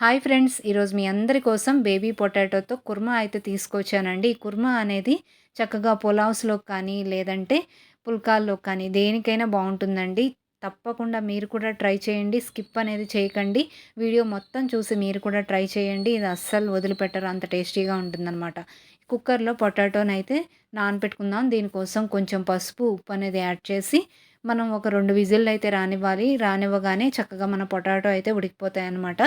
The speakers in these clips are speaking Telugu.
హాయ్ ఫ్రెండ్స్ ఈరోజు మీ అందరి కోసం బేబీ పొటాటోతో కుర్మా అయితే తీసుకొచ్చానండి. ఈ కుర్మా అనేది చక్కగా పులావ్స్లో కానీ లేదంటే పుల్కాల్లో కానీ దేనికైనా బాగుంటుందండి. తప్పకుండా మీరు కూడా ట్రై చేయండి. స్కిప్ అనేది చేయకండి. వీడియో మొత్తం చూసి మీరు కూడా ట్రై చేయండి. ఇది అస్సలు వదిలిపెట్టరు. అంత టేస్టీగా ఉంటుందన్నమాట. కుక్కర్లో పొటాటోని అయితే నానపెట్టుకుందాం. దీనికోసం కొంచెం పసుపు ఉప్పు అనేది యాడ్ చేసి మనం ఒక రెండు విజిల్లు అయితే రానివ్వాలి రానివ్వగానే చక్కగా మన పొటాటో అయితే ఉడికిపోతాయి అనమాట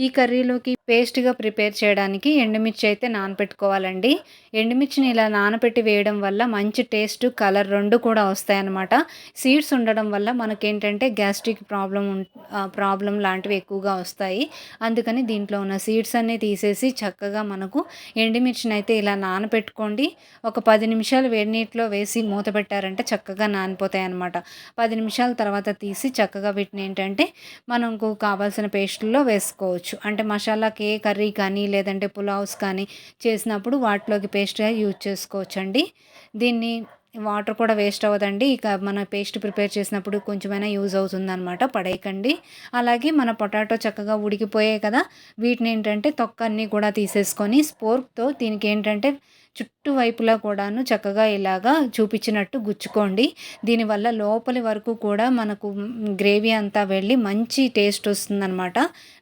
ఈ కర్రీలోకి పేస్ట్గా ప్రిపేర్ చేయడానికి ఎండుమిర్చి అయితే నానపెట్టుకోవాలండి. ఎండుమిర్చిని ఇలా నానపెట్టి వేయడం వల్ల మంచి టేస్ట్ కలర్ రెండు కూడా వస్తాయన్నమాట. సీడ్స్ ఉండడం వల్ల మనకేంటంటే గ్యాస్ట్రిక్ ప్రాబ్లం ప్రాబ్లం లాంటివి ఎక్కువగా వస్తాయి. అందుకని దీంట్లో ఉన్న సీడ్స్ అన్నీ తీసేసి చక్కగా మనకు ఎండుమిర్చిని అయితే ఇలా నానపెట్టుకోండి. ఒక పది నిమిషాలు వేడి నీటిలో వేసి మూత పెట్టారంటే చక్కగా నానిపోతాయి అనమాట పది నిమిషాల తర్వాత తీసి చక్కగా వీటిని ఏంటంటే మనకు కావాల్సిన పేస్టుల్లో వేసుకోవచ్చు. అంటే మసాలా ఏ కర్రీ కానీ లేదంటే పులావ్స్ కానీ చేసినప్పుడు వాటిలోకి పేస్ట్గా యూజ్ చేసుకోవచ్చండి. దీన్ని వాటర్ కూడా వేస్ట్ అవ్వదండి. ఇక మన పేస్ట్ ప్రిపేర్ చేసినప్పుడు కొంచెమైనా యూజ్ అవుతుందన్నమాట పడేయకండి. అలాగే మన పొటాటో చక్కగా ఉడికిపోయాయి కదా వీటిని ఏంటంటే తొక్క అన్నీ కూడా తీసేసుకొని స్పోర్క్తో దీనికి ఏంటంటే చుట్టువైపులా కూడాను చక్కగా ఇలాగా చూపించినట్టు గుచ్చుకోండి. దీనివల్ల లోపలి వరకు కూడా మనకు గ్రేవీ అంతా వెళ్ళి మంచి టేస్ట్ వస్తుందన్నమాట.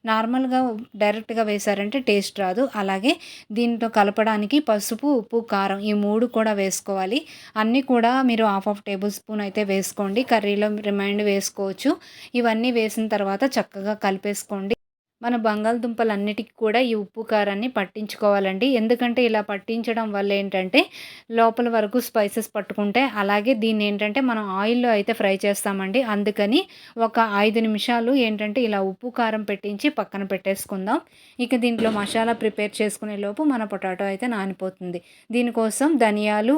నార్మల్గా డైరెక్ట్గా వేశారంటే టేస్ట్ రాదు. అలాగే దీంట్లో కలపడానికి పసుపు ఉప్పు కారం ఈ మూడు కూడా వేసుకోవాలి. అన్నీ కూడా మీరు హాఫ్ ఆఫ్ టేబుల్ స్పూన్ అయితే వేసుకోండి. కర్రీలో రిమైండ్ వేసుకోవచ్చు. ఇవన్నీ వేసిన తర్వాత చక్కగా కలిపేసుకోండి. మన బంగాళదుంపలన్నిటికీ కూడా ఈ ఉప్పు కారాన్ని పట్టించుకోవాలండి. ఎందుకంటే ఇలా పట్టించడం వల్ల ఏంటంటే లోపల వరకు స్పైసెస్ పట్టుకుంటే అలాగే దీన్ని ఏంటంటే మనం ఆయిల్లో అయితే ఫ్రై చేస్తామండి. అందుకని ఒక ఐదు నిమిషాలు ఏంటంటే ఇలా ఉప్పు కారం పెట్టించి పక్కన పెట్టేసుకుందాం. ఇక దీంట్లో మసాలా ప్రిపేర్ చేసుకునే లోపు మన పొటాటో అయితే నానిపోతుంది. దీనికోసం ధనియాలు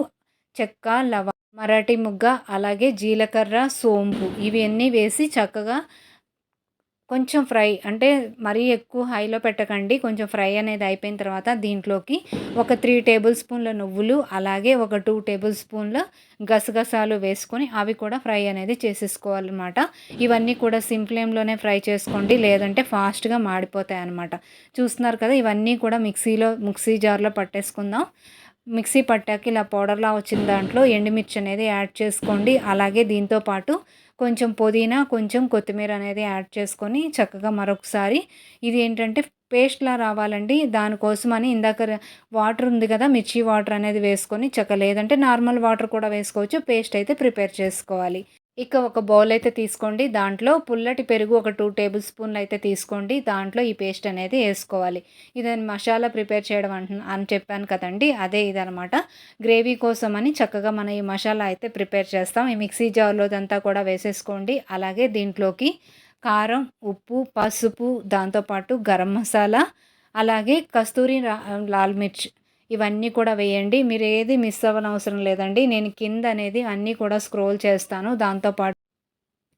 చెక్క లవ మరాఠీ ముగ్గ అలాగే జీలకర్ర సోంపు ఇవన్నీ వేసి చక్కగా కొంచెం ఫ్రై అంటే మరీ ఎక్కువ హైలో పెట్టకండి. కొంచెం ఫ్రై అనేది అయిపోయిన తర్వాత దీంట్లోకి ఒక త్రీ టేబుల్ స్పూన్ల నువ్వులు అలాగే ఒక టూ టేబుల్ స్పూన్ల గసగసాలు వేసుకొని అవి కూడా ఫ్రై అనేది చేసేసుకోవాలన్నమాట. ఇవన్నీ కూడా సిమ్ ఫ్లేమ్లోనే ఫ్రై చేసుకోండి. లేదంటే ఫాస్ట్గా మాడిపోతాయి అన్నమాట. చూస్తున్నారు కదా ఇవన్నీ కూడా మిక్సీలో మిక్సీ జార్లో పట్టేసుకుందాం. మిక్సీ పట్టాక ఇలా పౌడర్లా వచ్చిన దాంట్లో ఎండుమిర్చి అనేది యాడ్ చేసుకోండి. అలాగే దీంతో పాటు కొంచెం పుదీనా కొంచెం కొత్తిమీర అనేది యాడ్ చేసుకొని చక్కగా మరొకసారి ఇది ఏంటంటే పేస్ట్లా రావాలండి. దానికోసమని ఇందాక వాటర్ ఉంది కదా మిర్చి వాటర్ అనేది వేసుకొని చక్క లేదంటే నార్మల్ వాటర్ కూడా వేసుకోవచ్చు. పేస్ట్ అయితే ప్రిపేర్ చేసుకోవాలి. ఇక ఒక బౌల్ అయితే తీసుకోండి. దాంట్లో పుల్లటి పెరుగు ఒక టూ టేబుల్ స్పూన్లు అయితే తీసుకోండి. దాంట్లో ఈ పేస్ట్ అనేది వేసుకోవాలి. ఇది మసాలా ప్రిపేర్ చేయడం అని చెప్పాను కదండి. అదే ఇదనమాట గ్రేవీ కోసం అని చక్కగా మనం ఈ మసాలా అయితే ప్రిపేర్ చేస్తాం. ఈ మిక్సీ జార్లో అంతా కూడా వేసేసుకోండి. అలాగే దీంట్లోకి కారం ఉప్పు పసుపు దాంతోపాటు గరం మసాలా అలాగే కస్తూరి లాల్ మిర్చి ఇవన్నీ కూడా వేయండి. మీరు ఏది మిస్ అవ్వనవసరం లేదండి. నేను కింద అనేది అన్నీ కూడా స్క్రోల్ చేస్తాను. దాంతోపాటు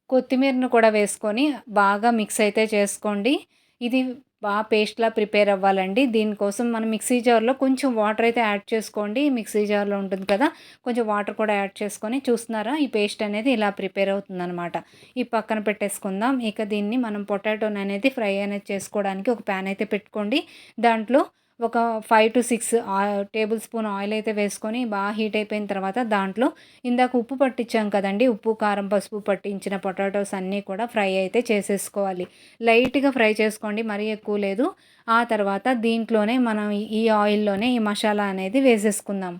కొత్తిమీరను కూడా వేసుకొని బాగా మిక్స్ అయితే చేసుకోండి. ఇది బాగా పేస్ట్లా ప్రిపేర్ అవ్వాలండి. దీనికోసం మనం మిక్సీ జార్లో కొంచెం వాటర్ అయితే యాడ్ చేసుకోండి. మిక్సీ జార్లో ఉంటుంది కదా కొంచెం వాటర్ కూడా యాడ్ చేసుకొని చూస్తున్నారా? ఈ పేస్ట్ అనేది ఇలా ప్రిపేర్ అవుతుందన్నమాట. ఈ పక్కన పెట్టేసుకుందాం. ఇక దీన్ని మనం పొటాటోని అనేది ఫ్రై అనేది చేసుకోవడానికి ఒక ప్యాన్ అయితే పెట్టుకోండి. దాంట్లో ఒక five to six tablespoon oil అయితే వేసుకొని బాగా హీట్ అయిపోయిన తర్వాత దాంట్లో ఇందాక ఉప్పు పట్టించాం కదండి ఉప్పు కారం పసుపు పట్టించిన పొటాటోస్ అన్నీ కూడా ఫ్రై అయితే చేసేసుకోవాలి. లైట్గా ఫ్రై చేసుకోండి మరీ ఎక్కువ లేదు. ఆ తర్వాత దీంట్లోనే మనం ఈ ఆయిల్లోనే ఈ మసాలా అనేది వేసేసుకుందాం.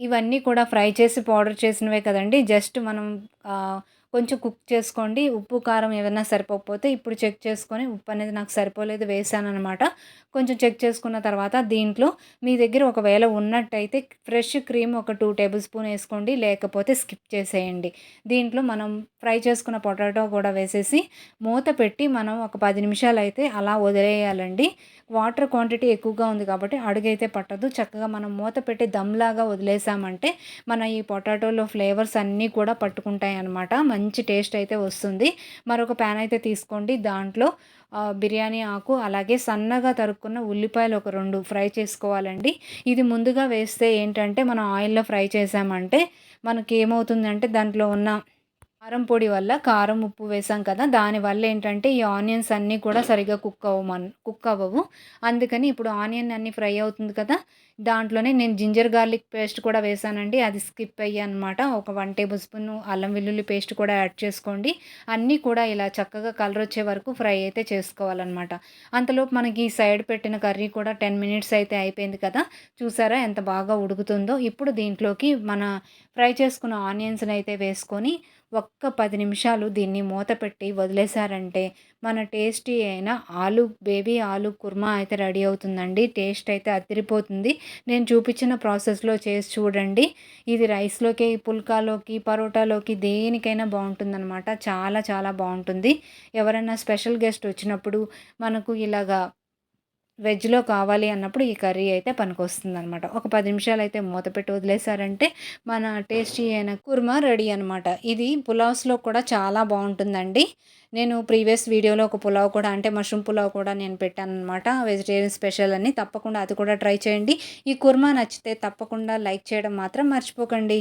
ఇవన్నీ కూడా ఫ్రై చేసి పౌడర్ చేసినవే కదండి జస్ట్ మనం కొంచెం కుక్ చేసుకోండి. ఉప్పు కారం ఏమైనా సరిపోకపోతే ఇప్పుడు చెక్ చేసుకొని ఉప్పు అనేది నాకు సరిపోలేదు వేసాను అనమాట కొంచెం చెక్ చేసుకున్న తర్వాత దీంట్లో మీ దగ్గర ఒకవేళ ఉన్నట్టయితే ఫ్రెష్ క్రీమ్ ఒక టూ టేబుల్ స్పూన్ వేసుకోండి. లేకపోతే స్కిప్ చేసేయండి. దీంట్లో మనం ఫ్రై చేసుకున్న పొటాటో కూడా వేసేసి మూత పెట్టి మనం ఒక పది నిమిషాలు అయితే అలా వదిలేయాలండి. వాటర్ క్వాంటిటీ ఎక్కువగా ఉంది కాబట్టి అడుగైతే పట్టదు. చక్కగా మనం మూత పెట్టి దమ్లాగా వదిలేసామంటే మన ఈ పొటాటోలో ఫ్లేవర్స్ అన్నీ కూడా పట్టుకుంటాయి అన్నమాట మంచి టేస్ట్ అయితే వస్తుంది. మరొక ప్యాన్ అయితే తీసుకోండి. దాంట్లో బిర్యానీ ఆకు అలాగే సన్నగా తరుక్కున్న ఉల్లిపాయలు ఒక రెండు ఫ్రై చేసుకోవాలండి. ఇది ముందుగా వేస్తే ఏంటంటే మనం ఆయిల్లో ఫ్రై చేసామంటే మనకి ఏమవుతుందంటే దాంట్లో ఉన్న కారం పొడి వల్ల కారం ఉప్పు వేసాం కదా దానివల్ల ఏంటంటే ఈ ఆనియన్స్ అన్నీ కూడా సరిగ్గా కుక్ అవ్వమన్ కుక్ అవ్వవు. అందుకని ఇప్పుడు ఆనియన్ అన్నీ ఫ్రై అవుతుంది కదా దాంట్లోనే నేను జింజర్ గార్లిక్ పేస్ట్ కూడా వేసానండి. అది స్కిప్ అయ్యా అనమాట ఒక వన్ టేబుల్ స్పూన్ అల్లం వెల్లుల్లి పేస్ట్ కూడా యాడ్ చేసుకోండి. అన్నీ కూడా ఇలా చక్కగా కలర్ వచ్చే వరకు ఫ్రై అయితే చేసుకోవాలన్నమాట. అంతలోపు మనకి ఈ సైడ్ పెట్టిన కర్రీ కూడా టెన్ మినిట్స్ అయితే అయిపోయింది కదా చూసారా ఎంత బాగా ఉడుకుతుందో. ఇప్పుడు దీంట్లోకి మన ఫ్రై చేసుకున్న ఆనియన్స్ని అయితే వేసుకొని ఒక్క పది నిమిషాలు దీన్ని మూత పెట్టి వదిలేశారంటే మన టేస్టీ అయిన ఆలు బేబీ ఆలు కుర్మా అయితే రెడీ అవుతుందండి. టేస్ట్ అయితే అదిరిపోతుంది. నేను చూపించిన ప్రాసెస్లో చేసి చూడండి. ఇది రైస్లోకి పుల్కాలోకి పరోటాలోకి దేనికైనా బాగుంటుందన్నమాట. చాలా చాలా బాగుంటుంది. ఎవరైనా స్పెషల్ గెస్ట్ వచ్చినప్పుడు మనకు ఇలాగా వెజ్లో కావాలి అన్నప్పుడు ఈ కర్రీ అయితే పనికొస్తుంది అనమాట ఒక పది నిమిషాలు అయితే మూత పెట్టి వదిలేసారంటే మన టేస్టీ అయిన కుర్మా రెడీ అనమాట ఇది పులావ్స్లో కూడా చాలా బాగుంటుందండి. నేను ప్రీవియస్ వీడియోలో ఒక పులావ్ కూడా అంటే మష్రూమ్ పులావ్ కూడా నేను పెట్టాను అనమాట వెజిటేరియన్ స్పెషల్ అని తప్పకుండా అది కూడా ట్రై చేయండి. ఈ కుర్మా నచ్చితే తప్పకుండా లైక్ చేయడం మాత్రం మర్చిపోకండి.